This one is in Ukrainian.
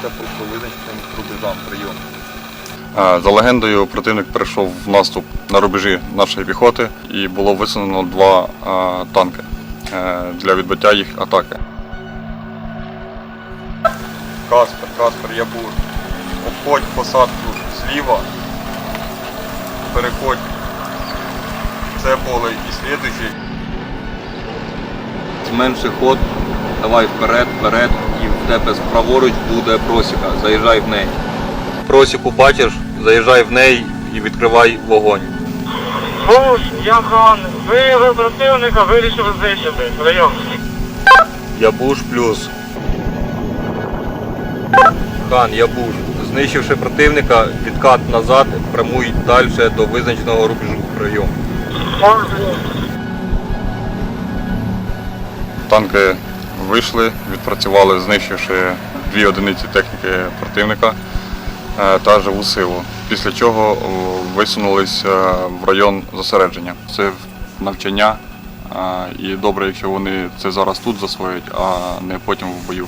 знаходиться по визначеним рубежам прийом. За легендою, противник перейшов в наступ на рубежі нашої піхоти і було висунено два танки е, для відбиття їх атаки. Каспер, Каспер, я був. Обходь посадку зліва. Переходь. Це поле і слідуючий. Зменши ход, давай вперед, вперед, і в тебе праворуч буде просіка. Заїжджай в неї. Просіку бачиш, заїжджай в неї і відкривай вогонь. Буш, я хан. Виявив противника, вирішив знищити. Прийом. Ябуш плюс. Хан, Ябуш. Знищивши противника, відкат назад, прямуй далі до визначеного рубежу. Прийом. Танки вийшли, відпрацювали, знищивши дві одиниці техніки противника е, та живу силу. Після чого висунулися е, в район зосередження. Це навчання, е, і добре, якщо вони це зараз тут засвоять, а не потім в бою.